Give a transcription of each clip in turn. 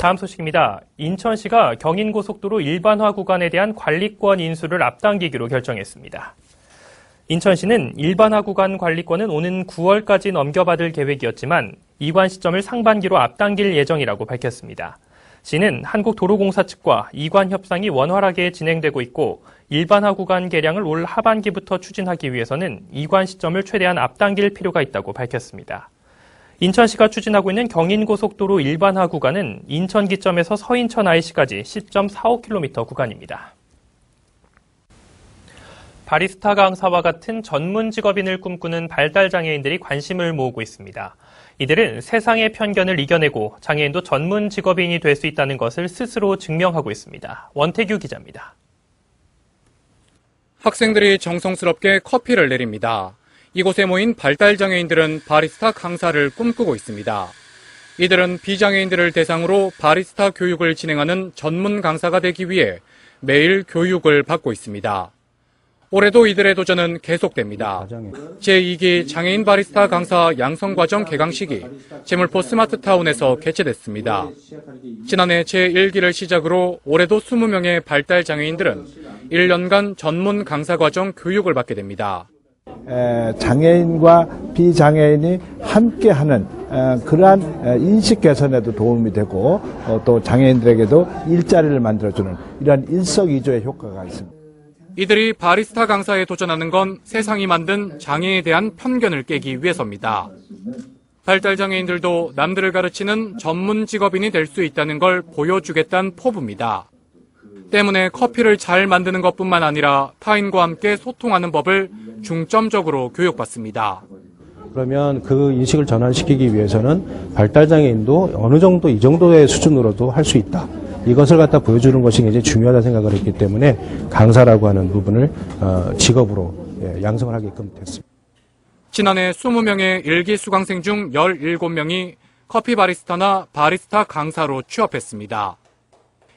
다음 소식입니다. 인천시가 경인고속도로 일반화 구간에 대한 관리권 인수를 앞당기기로 결정했습니다. 인천시는 일반화 구간 관리권은 오는 9월까지 넘겨받을 계획이었지만 이관 시점을 상반기로 앞당길 예정이라고 밝혔습니다. 시는 한국도로공사 측과 이관 협상이 원활하게 진행되고 있고 일반화 구간 개량을 올 하반기부터 추진하기 위해서는 이관 시점을 최대한 앞당길 필요가 있다고 밝혔습니다. 인천시가 추진하고 있는 경인고속도로 일반화 구간은 인천 기점에서 서인천 IC까지 10.45km 구간입니다. 바리스타 강사와 같은 전문 직업인을 꿈꾸는 발달 장애인들이 관심을 모으고 있습니다. 이들은 세상의 편견을 이겨내고 장애인도 전문 직업인이 될 수 있다는 것을 스스로 증명하고 있습니다. 원태규 기자입니다. 학생들이 정성스럽게 커피를 내립니다. 이곳에 모인 발달장애인들은 바리스타 강사를 꿈꾸고 있습니다. 이들은 비장애인들을 대상으로 바리스타 교육을 진행하는 전문 강사가 되기 위해 매일 교육을 받고 있습니다. 올해도 이들의 도전은 계속됩니다. 제2기 장애인 바리스타 강사 양성과정 개강식이 제물포 스마트타운에서 개최됐습니다. 지난해 제1기를 시작으로 올해도 20명의 발달 장애인들은 1년간 전문 강사 과정 교육을 받게 됩니다. 에, 장애인과 비장애인이 함께하는 에, 그러한 에, 인식 개선에도 도움이 되고 어, 또 장애인들에게도 일자리를 만들어주는 이러한 일석이조의 효과가 있습니다. 이들이 바리스타 강사에 도전하는 건 세상이 만든 장애에 대한 편견을 깨기 위해서입니다. 발달 장애인들도 남들을 가르치는 전문 직업인이 될 수 있다는 걸 보여주겠다는 포부입니다. 때문에 커피를 잘 만드는 것뿐만 아니라 타인과 함께 소통하는 법을 중점적으로 교육받습니다. 그러면 그 인식을 전환시키기 위해서는 발달장애인도 어느 정도 이 정도의 수준으로도 할 수 있다. 이것을 갖다 보여주는 것이 굉장히 중요하다 생각을 했기 때문에 강사라고 하는 부분을 어, 직업으로 예, 양성을 하게끔 됐습니다. 지난해 20명의 일기 수강생 중 17명이 커피 바리스타나 바리스타 강사로 취업했습니다.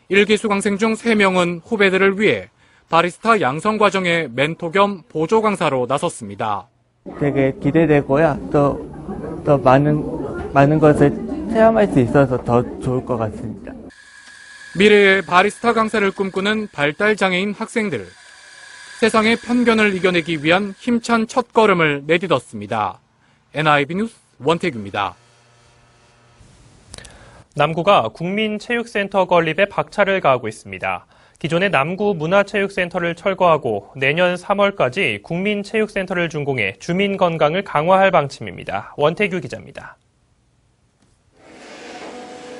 일기 수강생 중 3명은 후배들을 위해 바리스타 양성 과정의 멘토 겸 보조 강사로 나섰습니다. 되게 기대되고요. 또, 또 많은, 많은 것을 체험할 수 있어서 더 좋을 것 같습니다. 미래의 바리스타 강사를 꿈꾸는 발달장애인 학생들. 세상의 편견을 이겨내기 위한 힘찬 첫 걸음을 내딛었습니다. NIB 뉴스 원태규입니다. 남구가 국민체육센터 건립에 박차를 가하고 있습니다. 기존의 남구 문화체육센터를 철거하고 내년 3월까지 국민체육센터를 준공해 주민 건강을 강화할 방침입니다. 원태규 기자입니다.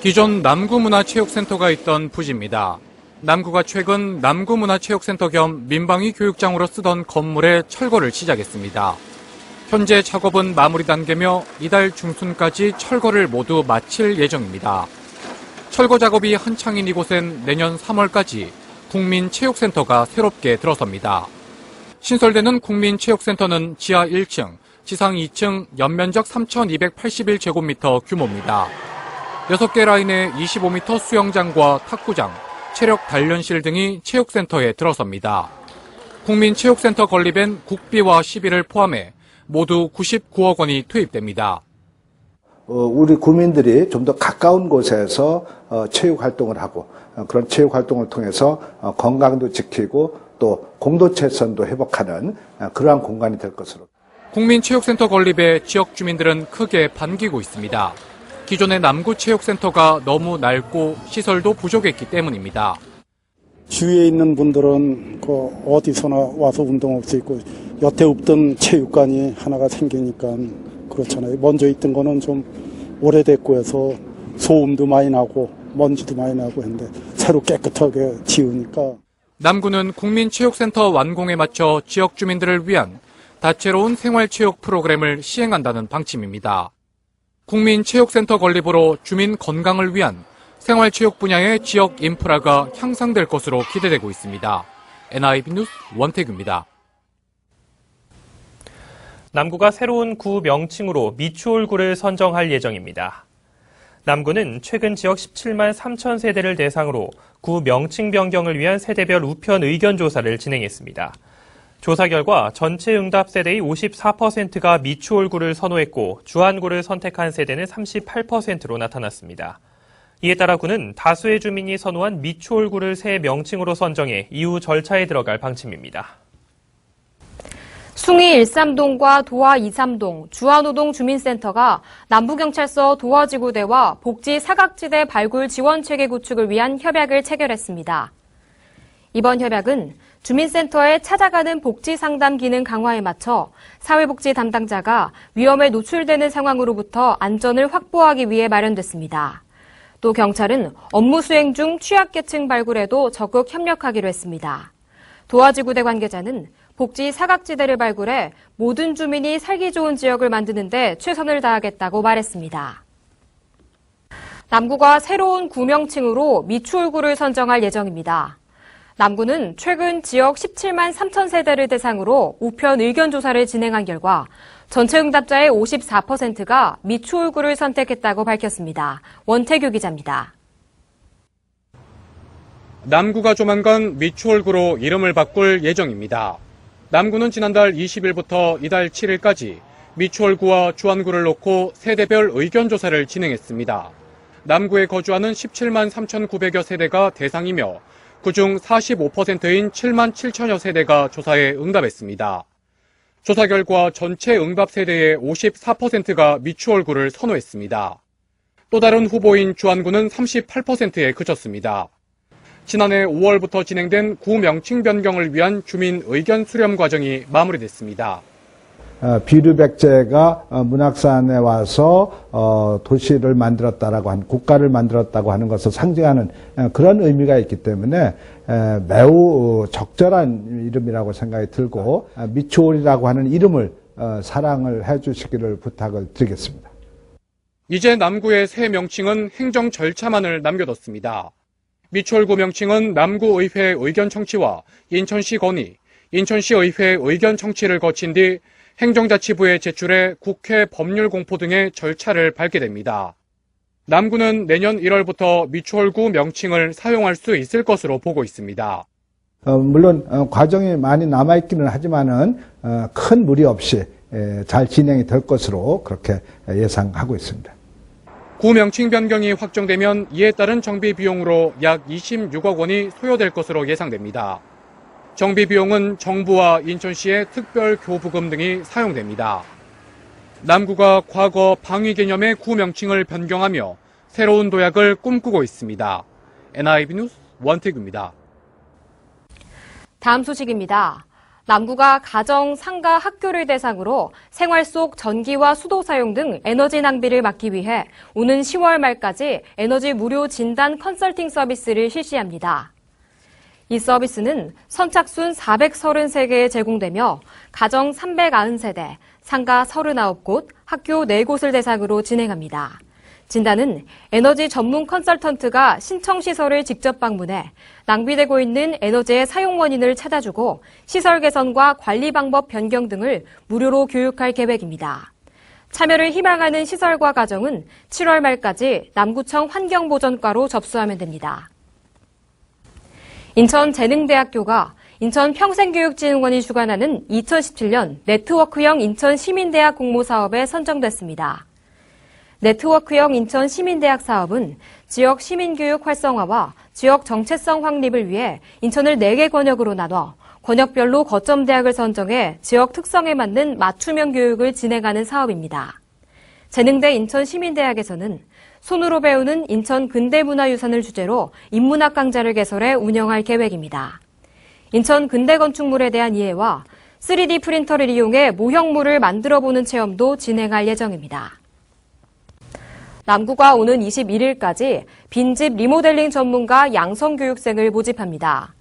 기존 남구문화체육센터가 있던 부지입니다. 남구가 최근 남구문화체육센터 겸 민방위 교육장으로 쓰던 건물의 철거를 시작했습니다. 현재 작업은 마무리 단계며 이달 중순까지 철거를 모두 마칠 예정입니다. 철거 작업이 한창인 이곳엔 내년 3월까지 국민체육센터가 새롭게 들어섭니다. 신설되는 국민체육센터는 지하 1층, 지상 2층, 연면적 3,281제곱미터 규모입니다. 6개 라인의 25m 수영장과 탁구장, 체력 단련실 등이 체육센터에 들어섭니다. 국민체육센터 건립엔 국비와 시비를 포함해 모두 99억 원이 투입됩니다. 어, 우리 구민들이 좀 더 가까운 곳에서 어, 체육 활동을 하고 어, 그런 체육 활동을 통해서 어, 건강도 지키고 또 공동체성도 회복하는 어, 그러한 공간이 될 것으로 국민체육센터 건립에 지역 주민들은 크게 반기고 있습니다. 기존의 남구체육센터가 너무 낡고 시설도 부족했기 때문입니다. 주위에 있는 분들은 그 어디서나 와서 운동할 수 있고 여태 없던 체육관이 하나가 생기니까 그렇잖아요. 먼저 있던 거는 좀 오래됐고 해서 소음도 많이 나고 먼지도 많이 나고 했는데 새로 깨끗하게 지으니까 남구는 국민체육센터 완공에 맞춰 지역 주민들을 위한 다채로운 생활체육 프로그램을 시행한다는 방침입니다. 국민체육센터 건립으로 주민 건강을 위한 생활체육 분야의 지역 인프라가 향상될 것으로 기대되고 있습니다. NIB 뉴스 원태규입니다. 남구가 새로운 구 명칭으로 미추홀구를 선정할 예정입니다. 남구는 최근 지역 17만 3천 세대를 대상으로 구 명칭 변경을 위한 세대별 우편 의견 조사를 진행했습니다. 조사 결과 전체 응답 세대의 54%가 미추홀구를 선호했고 주안구를 선택한 세대는 38%로 나타났습니다. 이에 따라 군은 다수의 주민이 선호한 미추홀구를 새 명칭으로 선정해 이후 절차에 들어갈 방침입니다. 숭이 13동과 도화 23동, 주안호동 주민센터가 남부경찰서 도화지구대와 복지 사각지대 발굴 지원 체계 구축을 위한 협약을 체결했습니다. 이번 협약은 주민센터에 찾아가는 복지 상담 기능 강화에 맞춰 사회복지 담당자가 위험에 노출되는 상황으로부터 안전을 확보하기 위해 마련됐습니다. 또 경찰은 업무 수행 중 취약계층 발굴에도 적극 협력하기로 했습니다. 도화지구대 관계자는 복지 사각지대를 발굴해 모든 주민이 살기 좋은 지역을 만드는데 최선을 다하겠다고 말했습니다. 남구가 새로운 구명칭으로 미추홀구를 선정할 예정입니다. 남구는 최근 지역 17만 3천 세대를 대상으로 우편 의견 조사를 진행한 결과 전체 응답자의 54%가 미추홀구를 선택했다고 밝혔습니다. 원태규 기자입니다. 남구가 조만간 미추홀구로 이름을 바꿀 예정입니다. 남구는 지난달 20일부터 이달 7일까지 미추홀구와 주안구를 놓고 세대별 의견 조사를 진행했습니다. 남구에 거주하는 17만 3,900여 세대가 대상이며 그중 45%인 7만 7천여 세대가 조사에 응답했습니다. 조사 결과 전체 응답 세대의 54%가 미추홀구를 선호했습니다. 또 다른 후보인 주안구는 38%에 그쳤습니다. 지난해 5월부터 진행된 구 명칭 변경을 위한 주민 의견 수렴 과정이 마무리됐습니다. 어, 비류백제가 어, 문학산에 와서 어, 도시를 만들었다라고 한 국가를 만들었다고 하는 것을 상징하는 어, 그런 의미가 있기 때문에 에, 매우 적절한 이름이라고 생각이 들고 아, 미추홀이라고 하는 이름을 어, 사랑을 해주시기를 부탁을 드리겠습니다. 이제 남구의 새 명칭은 행정 절차만을 남겨뒀습니다. 미추홀구 명칭은 남구의회 의견 청취와 인천시 건의, 인천시의회 의견 청취를 거친 뒤 행정자치부에 제출해 국회 법률 공포 등의 절차를 밟게 됩니다. 남구는 내년 1월부터 미추홀구 명칭을 사용할 수 있을 것으로 보고 있습니다. 어, 물론 어, 과정이 많이 남아 있기는 하지만은 어, 큰 무리 없이 에, 잘 진행이 될 것으로 그렇게 예상하고 있습니다. 구 명칭 변경이 확정되면 이에 따른 정비 비용으로 약 26억 원이 소요될 것으로 예상됩니다. 정비 비용은 정부와 인천시의 특별 교부금 등이 사용됩니다. 남구가 과거 방위 개념의 구 명칭을 변경하며 새로운 도약을 꿈꾸고 있습니다. NIB 뉴스 원태규입니다. 다음 소식입니다. 남구가 가정, 상가, 학교를 대상으로 생활 속 전기와 수도 사용 등 에너지 낭비를 막기 위해 오는 10월 말까지 에너지 무료 진단 컨설팅 서비스를 실시합니다. 이 서비스는 선착순 433개에 제공되며 가정 390세대, 상가 39곳, 학교 4곳을 대상으로 진행합니다. 진단은 에너지 전문 컨설턴트가 신청 시설을 직접 방문해 낭비되고 있는 에너지의 사용 원인을 찾아주고 시설 개선과 관리 방법 변경 등을 무료로 교육할 계획입니다. 참여를 희망하는 시설과 가정은 7월 말까지 남구청 환경보전과로 접수하면 됩니다. 인천재능대학교가 인천평생교육진흥원이 주관하는 2017년 네트워크형 인천시민대학 공모사업에 선정됐습니다. 네트워크형 인천 시민대학 사업은 지역 시민교육 활성화와 지역 정체성 확립을 위해 인천을 4개 권역으로 나눠 권역별로 거점 대학을 선정해 지역 특성에 맞는 맞춤형 교육을 진행하는 사업입니다. 재능대 인천 시민대학에서는 손으로 배우는 인천 근대문화유산을 주제로 인문학 강좌를 개설해 운영할 계획입니다. 인천 근대 건축물에 대한 이해와 3D 프린터를 이용해 모형물을 만들어 보는 체험도 진행할 예정입니다. 남구가 오는 21일까지 빈집 리모델링 전문가 양성 교육생을 모집합니다.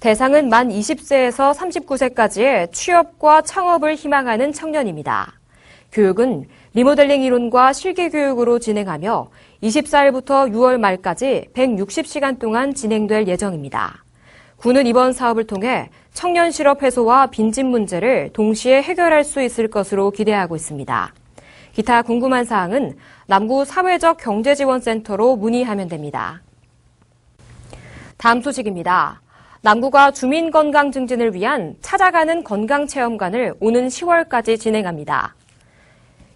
대상은 만 20세에서 39세까지의 취업과 창업을 희망하는 청년입니다. 교육은 리모델링 이론과 실기 교육으로 진행하며 24일부터 6월 말까지 160시간 동안 진행될 예정입니다. 군은 이번 사업을 통해 청년 실업 해소와 빈집 문제를 동시에 해결할 수 있을 것으로 기대하고 있습니다. 기타 궁금한 사항은 남구 사회적 경제지원센터로 문의하면 됩니다. 다음 소식입니다. 남구가 주민 건강 증진을 위한 찾아가는 건강 체험관을 오는 10월까지 진행합니다.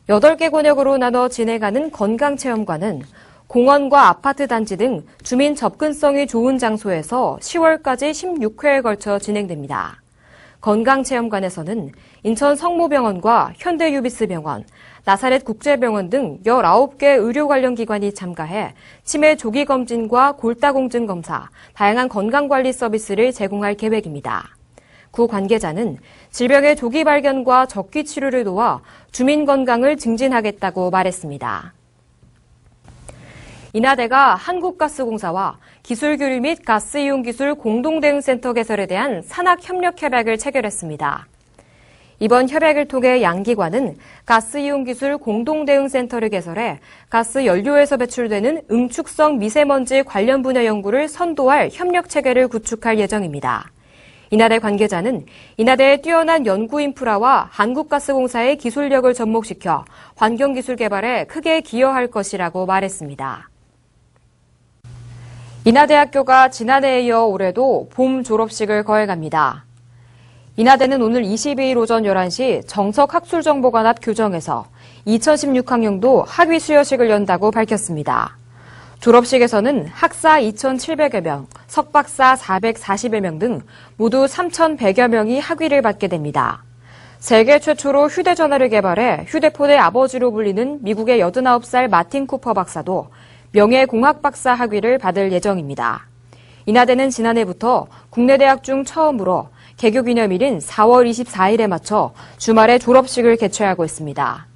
8개 권역으로 나눠 진행하는 건강 체험관은 공원과 아파트 단지 등 주민 접근성이 좋은 장소에서 10월까지 16회에 걸쳐 진행됩니다. 건강체험관에서는 인천 성모병원과 현대유비스병원, 나사렛 국제병원 등 19개 의료 관련 기관이 참가해 치매 조기 검진과 골다공증 검사, 다양한 건강관리 서비스를 제공할 계획입니다. 구 관계자는 질병의 조기 발견과 적기 치료를 도와 주민 건강을 증진하겠다고 말했습니다. 인하대가 한국가스공사와 기술교류 및 가스이용기술 공동대응센터 개설에 대한 산학협력 협약을 체결했습니다. 이번 협약을 통해 양기관은 가스이용기술 공동대응센터를 개설해 가스 연료에서 배출되는 응축성 미세먼지 관련 분야 연구를 선도할 협력체계를 구축할 예정입니다. 인하대 관계자는 인하대의 뛰어난 연구 인프라와 한국가스공사의 기술력을 접목시켜 환경기술 개발에 크게 기여할 것이라고 말했습니다. 인하대학교가 지난해에 이어 올해도 봄 졸업식을 거행합니다. 인하대는 오늘 22일 오전 11시 정석학술정보관 앞 교정에서 2016학년도 학위 수여식을 연다고 밝혔습니다. 졸업식에서는 학사 2,700여 명, 석박사 440여 명 등 모두 3,100여 명이 학위를 받게 됩니다. 세계 최초로 휴대전화를 개발해 휴대폰의 아버지로 불리는 미국의 89살 마틴 쿠퍼 박사도 명예공학 박사 학위를 받을 예정입니다. 인하대는 지난해부터 국내 대학 중 처음으로 개교 기념일인 4월 24일에 맞춰 주말에 졸업식을 개최하고 있습니다.